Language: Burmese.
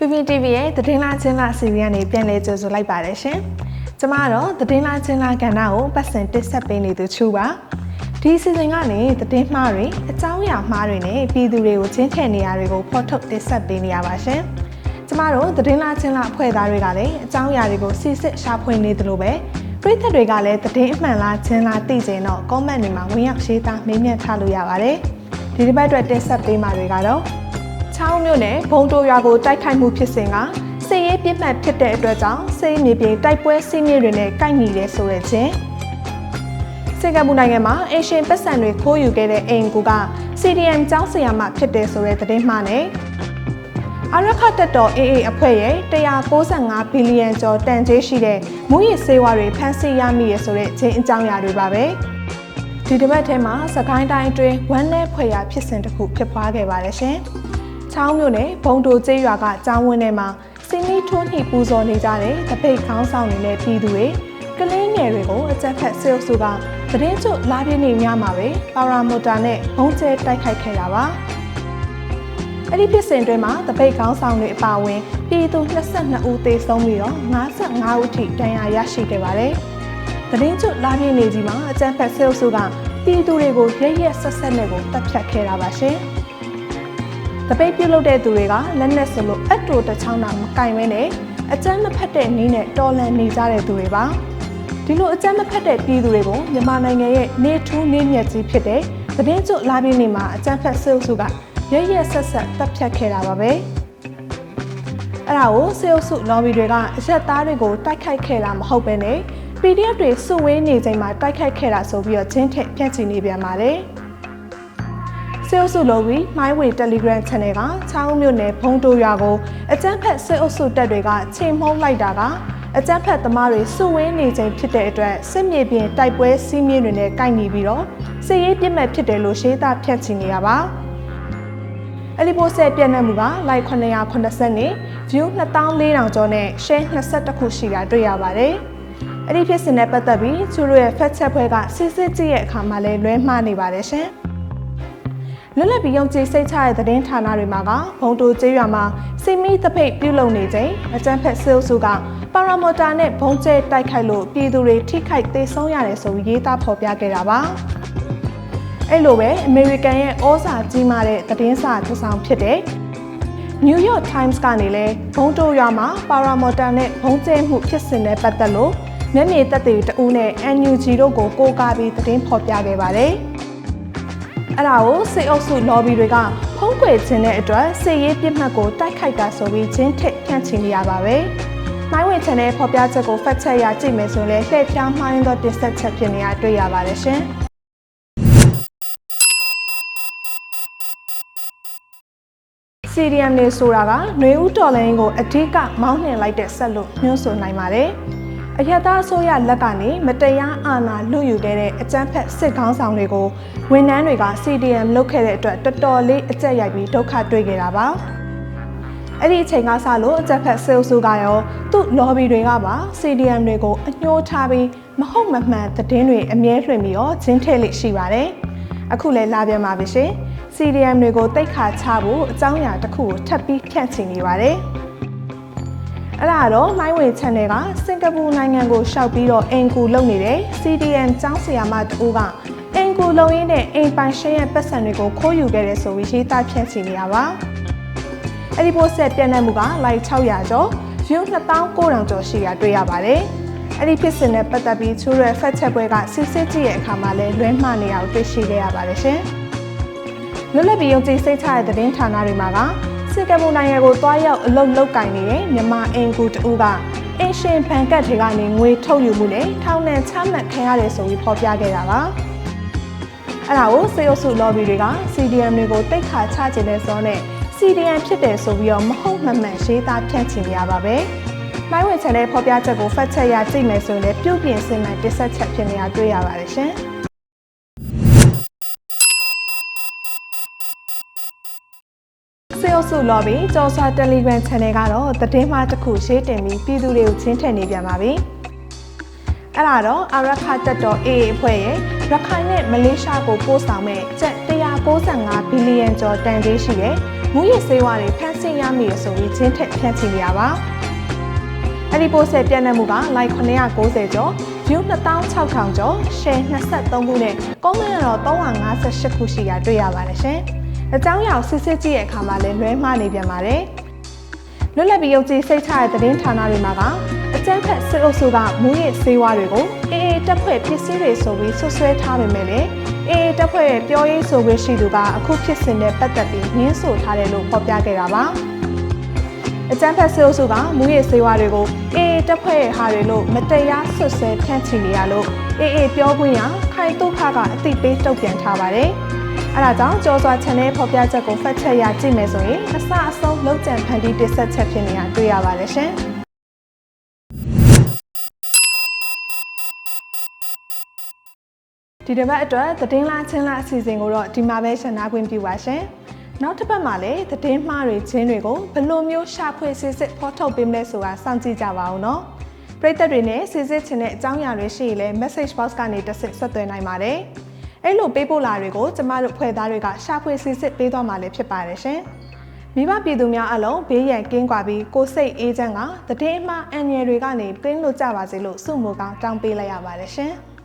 PPTV ရဲ့သတင်းလာချင်းလာစီရီကနေပြန်လဲကြိုဆိုလိုက်ပါတယ်ရှင်။ကျမကတော့သတင်းလာချင်းလာကဏ္ဍကိုပတ်စင်တစ်ဆက်ပေးနေသူချူပါ။ဒီစီစဉ်ကနေသတင်းမှားတွေအကြောင်းအရာမှားတွေနဲ့ပြည်သူတွေကိုချင်းထည့်နေရတွေကိုဖော်ထုတ်တစ်ဆက်ပေးနေရပါရှင်။ကျမတို့သတင်းလာချင်းလာအဖွဲ့သားတွေကလည်းအကြောင်းအရာတွေကိုစစ်စစ်ရှာဖွေနေသလိုပဲပြည်သက်တွေကလည်းသတင်းအမှန်လားချင်းလားသိချင်တော့ comment တွေမှာဝင်ရောက်ရေးသားမေးမြန်းထားလို့ရပါတယ်။ဒီတစ်ပတ်အတွက်တင်ဆက်ပေးမှာတွေကတော့ ချောင်းမြို့နယ်ဘုံတိုရွာကိုတိုက်ခိုက်မှုဖြစ်စဉ်ကစစ်ရေးပြစ်မှတ်ဖြစ်တဲ့အတွက်ကြောင့်စစ်ရေးမြေပြင်တိုက်ပွဲစီးမြေတွေနဲ့ကိုက်ညီတယ်ဆိုတဲ့ချင်းစင်ကာပူနိုင်ငံမှာအေရှင်ပတ်စံတွေခိုးယူခဲ့တဲ့အိမ်ကူက CDM ကျောင်းဆရာမဖြစ်တယ်ဆိုတဲ့သတင်းမှားနဲ့အရခတက်တော် AA အဖွဲ့ရဲ့195ဘီလီယံကျော်တန်ကြေးရှိတဲ့မူရစ်ဆေးဝါးတွေဖမ်းဆီးရမိရဆိုတဲ့ချင်းအကြောင်းအရာတွေပါပဲဒီတစ်ပတ်ထဲမှာစကိုင်းတိုင်းအတွင်းဝမ်းနဲ့ဖွယ်ရာဖြစ်စဉ်တစ်ခုဖြစ်ပွားခဲ့ပါတယ်ရှင်။ ချောင်းမြို့နယ်ဘုံတိုကျေးရွာကကျောင်းဝင်းထဲမှာစင်းနီးထွန်းနှိပူဇော်နေကြတဲ့တပိတ်ခေါင်းဆောင်တွေနဲ့ပြည်သူတွေကလေးငယ်တွေကိုအကြက်ဖက်ဆဲအုပ်စုကသတင်းကျွတ်လာပြင်းနေညမှာပဲပါရာမိုတာနဲ့ဘုံကျဲတိုက်ခိုက်ခဲ့တာပါ။အဲ့ဒီဖြစ်စဉ်တွင်မှာတပိတ်ခေါင်းဆောင်တွေအပါအဝင်ပြည်သူ22ဦးသေဆုံးပြီးတော့55ဦးထိဒဏ်ရာရရှိခဲ့ပါတယ်။သတင်းကျွတ်လာပြင်းနေကြီးမှာအကြက်ဖက်ဆဲအုပ်စုကပြည်သူတွေကိုရရက်ဆက်ဆက်နဲ့ကိုတပ်ဖြတ်ခဲ့တာပါရှင်။ တပိတ်ပြုတ်လုတဲ့သူတွေကလက်နက်ဆိုလို့အတူတချောင်းတာမကင်မဲနဲ့အကြမ်းမဖက်တဲ့နည်းနဲ့တော်လန်နေကြတဲ့သူတွေပါဒီလိုအကြမ်းမဖက်တဲ့ပြည်သူတွေကိုမြန်မာနိုင်ငံရဲ့နေထူးနေမြက်ကြီးဖြစ်တဲ့သတင်းကျွတ်လာပြီးနေမှာအကြမ်းဖက်ဆဲအုပ်စုကရရက်ဆက်ဆက်တပ်ဖြတ်ခဲ့တာပါပဲအဲ့ဒါကိုဆဲအုပ်စုလော်ဘီတွေကအရက်သားတွေကိုတိုက်ခိုက်ခဲ့တာမဟုတ်ပဲနဲ့ PDF တွေစုဝေးနေချိန်မှာတိုက်ခိုက်ခဲ့တာဆိုပြီးတော့ချင်းထက်ဖြန့်ချီနေပြန်ပါတယ်။ စေအုပ်စုလိုပြီးမိုင်းဝေ Telegram Channel ကချောင်းမြို့နယ်ဘုံတိုရွာကိုအကြမ်းဖက်စေအုပ်စုတပ်တွေကချိန်မှုန်းလိုက်တာကအကြမ်းဖက်သမားတွေစုဝေးနေချိန်ဖြစ်တဲ့အတွက်စစ်မြေပြင်တိုက်ပွဲစီးမြင့်တွေနဲ့ကိုက်ညီပြီးတော့စစ်ရေးပြစ်မှတ်ဖြစ်တယ်လို့ရှေးသားဖြန့်ချီနေရပါ။အဲ့ဒီပို့ဆက်ပြန့်နှံ့မှုက like 980နဲ့ view 2400ကျော်နဲ့ share 22ခုရှိတာတွေ့ရပါတယ်။အဲ့ဒီဖြစ်စဉ်နဲ့ပတ်သက်ပြီးသူတို့ရဲ့ fact check ဘွဲကစစ်စစ်ကြည့်ရဲ့အခါမှာလည်းလွဲမှားနေပါတယ်ရှင်။ လွတ်လပ်ပြီးယုံကြည်စိတ်ချတဲ့သတင်းဌာနတွေမှာကဘုံတိုကျေးရွာမှာစိမီးတပိတ်ပြုတ်လုံနေချိန်အကြမ်းဖက်ဆဲအုပ်စုကပါရာမော်တာနဲ့ဘုံကျဲတိုက်ခိုက်လို့ပြည်သူတွေထိခိုက်သေဆုံးရတယ်ဆိုပြီးရေးသားဖော်ပြခဲ့တာပါ။အဲ့လိုပဲအမေရိကန်ရဲ့ဩဇာကြီးမားတဲ့သတင်းစာတစ်စောင်ဖြစ်တဲ့ New York Times ကနေလဲဘုံတိုရွာမှာပါရာမော်တာနဲ့ဘုံကျဲမှုဖြစ်စဉ်နဲ့ပတ်သက်လို့မျက်မြင်သက်သေတဦးနဲ့ NUG တို့ကိုကိုးကားပြီးသတင်းဖော်ပြခဲ့ပါတယ်။ အဲ့ဒါကိုစစ်အုပ်စု lobby တွေကဖုံးကွယ်ခြင်းတဲ့အတွက်စစ်ရေးပြစ်မှတ်ကိုတိုက်ခိုက်တာဆိုပြီးချင်းထစ်ဖြန့်ချီနေရပါပဲ။မိုင်းဝင် channel ဖော်ပြချက်ကို fact check ရကြည့်မယ်ဆိုရင်လည်းလှည့်ပြောင်းမှိုင်းသောတင်ဆက်ချက်ဖြစ်နေတာတွေ့ရပါတယ်ရှင်။ CDM နေဆိုတာကຫນွေဦးတော်လိုင်းကိုအဓိကမောင်းနှင်လိုက်တဲ့ဆက်လို့ညွှန်းဆိုနိုင်ပါတယ်။ အရသာအစိုးရလက်ကနေမတရားအာဏာလုယူခဲ့တဲ့အကြမ်းဖက်စစ်ကောင်းဆောင်တွေကိုဝန်ထမ်းတွေက CDM လုပ်ခဲ့တဲ့အတွက်တော်တော်လေးအကျက်ရိုက်ပြီးဒုက္ခတွေ့ခဲ့တာပါ။အဲ့ဒီအချိန်ကစလို့အကြက်ဖက်ဆဲဆူကရောသူ့ lobby တွေကပါ CDM တွေကိုအညှိုးထားပြီးမဟုတ်မမှန်သတင်းတွေအမြဲလွှင့်ပြီးတော့ဂျင်းထည့်လိရှိပါတယ်။အခုလည်းလာပြန်ပါပြီရှင်။ CDM တွေကိုတိတ်ခါချဖို့အကြောင်းအရာတစ်ခုကိုထပ်ပြီးဖြန့်ချီနေပါတယ်။ အဲ့ဒါတော့မိုင်းဝင် channel ကစင်ကာပူနိုင်ငံကိုရှောက်ပြီးတော့အင်ကူလုပ်နေတဲ့ CDM ကျောင်းဆရာမတူကအင်ကူလုံရင်းနဲ့အိမ်ပိုင်ရှင်ရဲ့ပတ်စံတွေကိုခိုးယူခဲ့တဲ့ဆိုပြီးရေးသားဖြန့်ချီနေရပါ။အဲ့ဒီပို့ဆက်ပြန့်နှံ့မှုက like 600ကျော် view 2900ကျော်ရှိတာတွေ့ရပါတယ်။အဲ့ဒီဖြစ်စဉ်နဲ့ပတ်သက်ပြီးသူတို့ရဲ့ fact check ပွဲကစစ်စစ်ကြည့်ရဲ့အခါမှာလည်းလွဲမှားနေအောင်တွေ့ရှိခဲ့ရပါတယ်ရှင်။လွတ်လပ်ပြီးယုံကြည်စိတ်ချတဲ့သတင်းဌာနတွေမှာက စစ်ကမ္ဘောနိုင်ငံကိုတွားရောက်အလုပ်လုပ်ကင်နေတဲ့မြန်မာအင်ကူတူကအင်ရှင်ဘန်ကတ်တွေကနေငွေထုတ်ယူမှုနဲ့ထောင်ဒဏ်ချမှတ်ခံရတယ်ဆိုပြီးဖော်ပြခဲ့တာပါအဲ့ဒါကိုစေအုပ်စု lobby တွေက CDM တွေကိုတိတ်ခါချကျင်တဲ့စောနဲ့ CDM ဖြစ်တယ်ဆိုပြီးတော့မဟုတ်မမှန်ရေးသားဖြန့်ချီနေရပါပဲ။မိုင်းဝင် channel ဖော်ပြချက်ကိုဖတ်ချက်ရကြည့်မယ်ဆိုရင်လည်းပြုတ်ပြင်စင်မှန်တစ်ဆက်ချက်ဖြစ်နေတာတွေ့ရပါတယ်ရှင်။ စေအုပ်စု lobby ကြော်စာ Telegram channel ကတော့သတင်းမှားတစ်ခုရှင်းတင်ပြီးပြည်သူတွေကိုချင်းထည့်နေပြန်ပါပြီ။အဲ့ဒါတော့အရခတက်တော် AA အဖွဲ့ရဲ့ရခိုင်နဲ့မလေးရှားကိုပို့ဆောင်မဲ့ကျပ်195ဘီလီယံကျော်တန်ကြေးရှိတဲ့မမူရစ်ဆေးဝါးတွေဖမ်းဆီးရမိရဆိုပြီးချင်းထက်ဖြန့်ချီနေရပါအဲ့ဒီပို့ဆက်ပြန့်နှံ့မှုက like 990ကျော် view 26000ကျော် share 23ခုနဲ့ comment တော့358ခုရှိတာတွေ့ရပါတယ်ရှင် အကြောင်းအရာကိုစစ်စစ်ကြည့်တဲ့အခါမှာလည်းလွဲမှားနေပြန်ပါတယ်လွတ်လပ်ပြီးယုံကြည်စိတ်ချတဲ့သတင်းဌာနတွေမှာကအကြမ်းဖက်စစ်အုပ်စုကမူရစ်ဆေးဝါးတွေကိုအေးအေးတက်ဖွဲ့ပစ္စည်းတွေဆိုပြီးဆွဆွဲထားပေမဲ့လည်းအေးအေးတက်ဖွဲ့ရဲ့ပြောရေးဆိုခွင့်ရှိသူကအခုဖြစ်စဉ်နဲ့ပတ်သက်ပြီးငင်းဆိုထားတယ်လို့ဖော်ပြခဲ့တာပါအကြမ်းဖက်စစ်အုပ်စုကမူရစ်ဆေးဝါးတွေကိုအေးအေးတက်ဖွဲ့ရဲ့ဟာတွေလို့မတရားဆွဆွဲဖြန့်ချီနေရလို့အေးအေးပြောခွင့်ရခိုင်တုခကအသိပေးတုံ့ပြန်ထားပါတယ် အဲဒါကြောင့်ကြောစွာ channel ဖော်ပြချက်ကိုဖတ်ချက်ရကြည့်မယ်ဆိုရင်အစအဆုံးလုံးကျန်ဖန်တီးတစ်ဆက်ချက်ဖြစ်နေတာတွေ့ရပါတယ်ရှင်။ဒီတစ်ပတ်အတွက်သတင်းလားချင်းလားအစီအစဉ်ကိုတော့ဒီမှာပဲရှင်းနာခွင့်ပြုပါရှင်။နောက်တစ်ပတ်မှာလည်းသတင်းမှားတွေချင်းတွေကိုဘယ်လိုမျိုးရှာဖွေစစ်စစ်ဖော်ထုတ်ပေးမလဲဆိုတာစောင့်ကြည့်ကြပါဦးနော်။ပရိသတ်တွေနဲ့စစ်စစ်ချင်းတဲ့အကြောင်းအရာတွေရှိရင်လည်း message box ကနေတစ်ဆက်ဆက်သွယ်နိုင်ပါတယ်။ အဲ့လိုပေးပို့လာတွေကိုကျမတို့ဖွဲ့သားတွေကရှာဖွေစစ်စစ်ပေးသွားမှာလည်းဖြစ်ပါတယ်ရှင်။မိဘပြည်သူများအလုံးဘေးရန်ကင်းကွာပြီးကိုစိတ်အေးချမ်းကတည်င်းအမှားအန်ရယ်တွေကနေကင်းလို့ကြပါစေလို့ဆုမွန်ကောင်းတောင်းပေးလိုက်ရပါတယ်ရှင်။